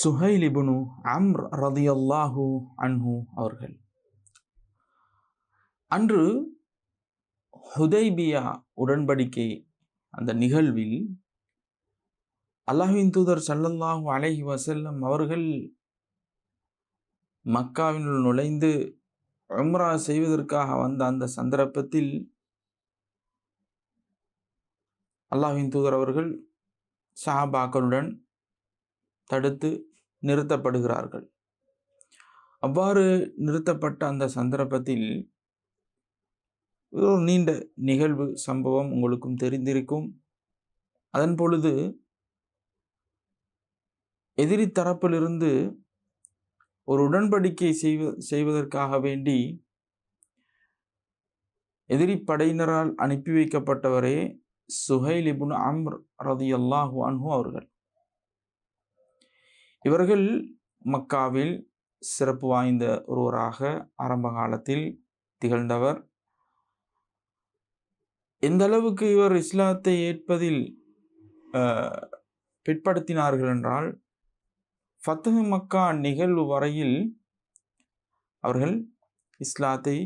சுஹைலிபுனு அம்ர் ரதியல்லாஹு அன்ஹு அவர்கள். அன்று ஹுதைபியா உடன்படிக்கை அந்த நிகழ்வில் அல்லாஹின் தூதர் சல்லல்லாஹு அலஹி வசல்லம் அவர்கள் மக்காவினுள் நுழைந்து உம்ரா செய்வதற்காக வந்த அந்த சந்தர்ப்பத்தில் அல்லாஹின் தூதர் அவர்கள் சஹாபாக்களுடன் தடுத்து நிறுத்தப்படுகிறார்கள். அவ்வாறு நிறுத்தப்பட்ட அந்த சந்தர்ப்பத்தில் ஒரு நீண்ட நிகழ்வு சம்பவம் உங்களுக்கும் தெரிந்திருக்கும். அதன் பொழுது எதிரி தரப்பிலிருந்து ஒரு உடன்படிக்கை செய்வ செய்வதற்காக வேண்டி எதிரி படையினரால் அனுப்பி வைக்கப்பட்டவரே சுஹைல் இபுன் அம்ர் ரதியல்லாஹு அன்ஹு அவர்கள். இவர்கள் மக்காவில் சிறப்பு வாய்ந்த ஒருவராக ஆரம்ப காலத்தில் திகழ்ந்தவர். எந்த அளவுக்கு இவர் இஸ்லாத்தை ஏற்பதில் பிற்படுத்தினார்கள் என்றால் ஃபத்தஹ் மக்கா நிகழ்வு வரையில் அவர்கள் இஸ்லாத்தை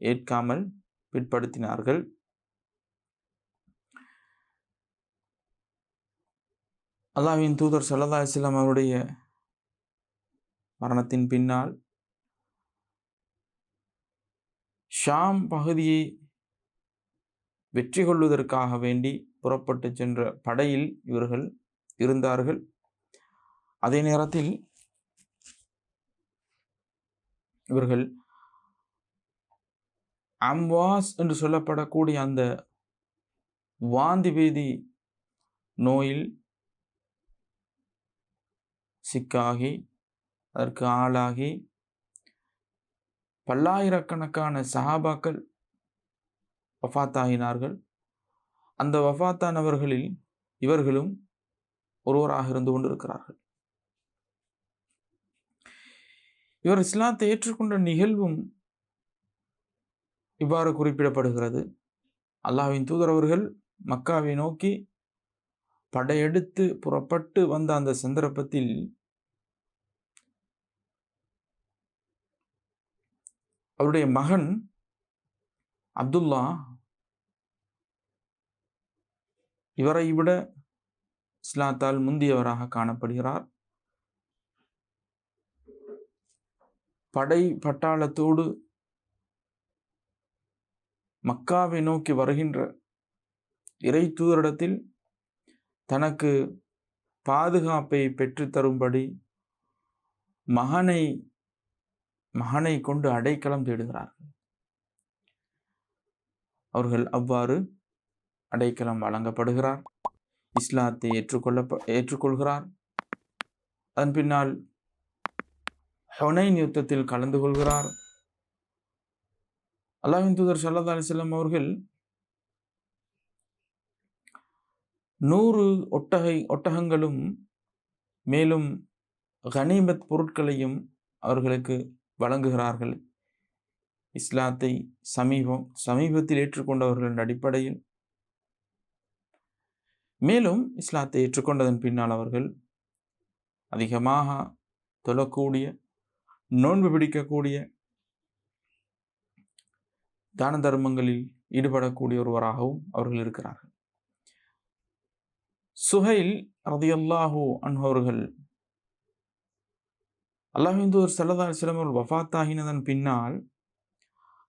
ஏற்காமல் பிற்படுத்தினார்கள். அல்லாஹின் தூதர் சல்லா இஸ்லாம் அவருடைய மரணத்தின் பின்னால் ஷாம் பகுதியை வெற்றி கொள்வதற்காக வேண்டி புறப்பட்டு சென்ற படையில் இவர்கள் இருந்தார்கள். அதே நேரத்தில் இவர்கள் அம்வாஸ் என்று சொல்லப்படக்கூடிய அந்த வாந்தி பேதி நோயில் சிக்காகி அதற்கு ஆளாகி பல்லாயிரக்கணக்கான சஹாபாக்கள் வஃத்தாகினார்கள். அந்த வஃபாத்தானவர்களில் இவர்களும் ஒருவராக இருந்து கொண்டிருக்கிறார்கள். இவர் இஸ்லாத்தை ஏற்றுக்கொண்ட நிகழ்வும் இவ்வாறு குறிப்பிடப்படுகிறது. அல்லாஹ்வின் தூதரவர்கள் மக்காவை நோக்கி படையெடுத்து புறப்பட்டு வந்த அந்த சந்தர்ப்பத்தில் அவருடைய மகன் அப்துல்லா இவரை விட இஸ்லாத்தால் முந்தியவராக காணப்படுகிறார். படை பட்டாளத்தோடு மக்காவை நோக்கி வருகின்ற இறை தூதரிடத்தில் தனக்கு பாதுகாப்பை பெற்றுத்தரும்படி மகனை மகனை கொண்டு அடைக்கலம் தேடுகிறார்கள். அவர்கள் அவ்வாறு அடைக்கலம் வழங்கப்படுகிறார். இஸ்லாத்தை ஏற்றுக்கொள்ள ஏற்றுக்கொள்கிறார். அதன் பின்னால் ஹொனைன் யுத்தத்தில் கலந்து கொள்கிறார். அல்லாஹின் தூதர் சல்லா அலிசல்லாம் அவர்கள் நூறு ஒட்டகை ஒட்டகங்களும் மேலும் கனிமத் பொருட்களையும் அவர்களுக்கு வழங்குகிறார்கள். இஸ்லாத்தை சமீபம் சமீபத்தில் ஏற்றுக்கொண்டவர்களின் அடிப்படையில். மேலும் இஸ்லாத்தை ஏற்றுக்கொண்டதன் பின்னால் அவர்கள் அதிகமாக தொழக்கூடிய நோன்பு பிடிக்கக்கூடிய தான தர்மங்களில் ஈடுபடக்கூடிய ஒருவராகவும் அவர்கள் இருக்கிறார்கள். சுஹைல் ரதியல்லாஹு அன்பவர்கள் அல்லாஹிந்தூர் சல்லதா தூதர் அவர்கள் வஃத்தாகினதன் பின்னால்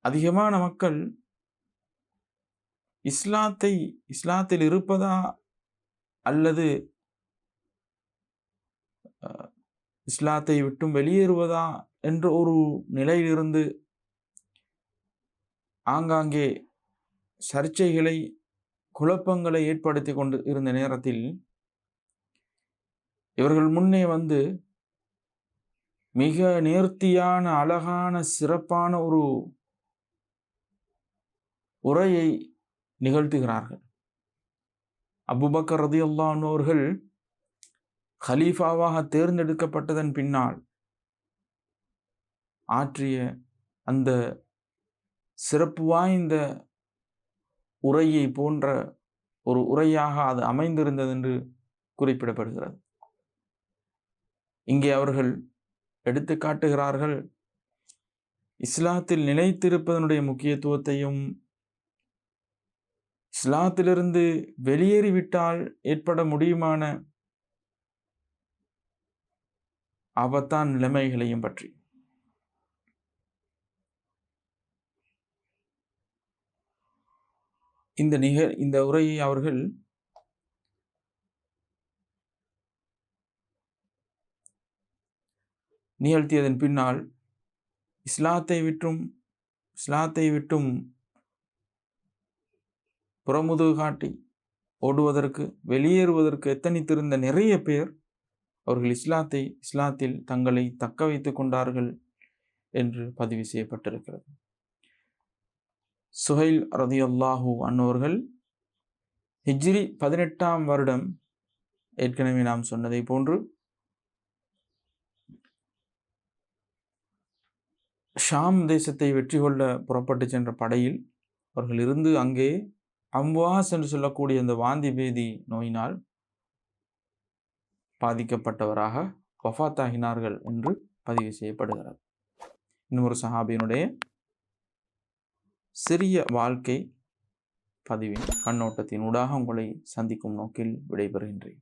அதிகமான மக்கள் இஸ்லாத்தை இஸ்லாத்தில் இருப்பதா அல்லது இஸ்லாத்தை விட்டும் வெளியேறுவதா என்ற ஒரு நிலையிலிருந்து ஆங்காங்கே சர்ச்சைகளை குழப்பங்களை ஏற்படுத்தி கொண்டு இருந்த நேரத்தில் இவர்கள் முன்னே வந்து மிக நேர்த்தியான அழகான சிறப்பான ஒரு உரையை நிகழ்த்துகிறார்கள். அபுபக்கர் ரதி அவர்கள் ஹலீஃபாவாக தேர்ந்தெடுக்கப்பட்டதன் பின்னால் ஆற்றிய அந்த சிறப்பு வாய்ந்த உரையை போன்ற ஒரு உரையாக அது அமைந்திருந்தது என்று குறிப்பிடப்படுகிறது. இங்கே அவர்கள் எடுத்து காட்டுகிறார்கள். இஸ்லாத்தில் நிலைத்திருப்பதனுடைய முக்கியத்துவத்தையும் இஸ்லாத்திலிருந்து வெளியேறிவிட்டால் ஏற்பட முடியுமான ஆபத்தான் நிலைமைகளையும் பற்றி. இந்த நிக இந்த உரையை அவர்கள் நிகழ்த்தியதன் பின்னால் இஸ்லாத்தை விட்டும் இஸ்லாத்தை விட்டும் புறமுதுகு காட்டி ஓடுவதற்கு வெளியேறுவதற்கு எத்தனித்திருந்த நிறைய பேர் அவர்கள் இஸ்லாத்தை இஸ்லாத்தில் தங்களை தக்க வைத்துக் கொண்டார்கள் என்று பதிவு செய்யப்பட்டிருக்கிறது. சுஹைல் ரதியுல்லாஹூ அன்னோர்கள் ஹிஜ்ரி பதினெட்டாம் வருடம் ஏற்கனவே நாம் சொன்னதை போன்று ஷாம் தேசத்தை வெற்றி கொள்ள புறப்பட்டு சென்ற படையில் அவர்கள் இருந்து அங்கே அம்வாஸ் என்று சொல்லக்கூடிய அந்த வாந்தி பேதி நோயினால் பாதிக்கப்பட்டவராக வஃத்தாகினார்கள் என்று பதிவு செய்யப்படுகிறது. இன்னொரு சஹாபியினுடைய சிறிய வாழ்க்கை பதிவின் கண்ணோட்டத்தின் ஊடாக உங்களை சந்திக்கும் நோக்கில் விடைபெறுகின்றேன்.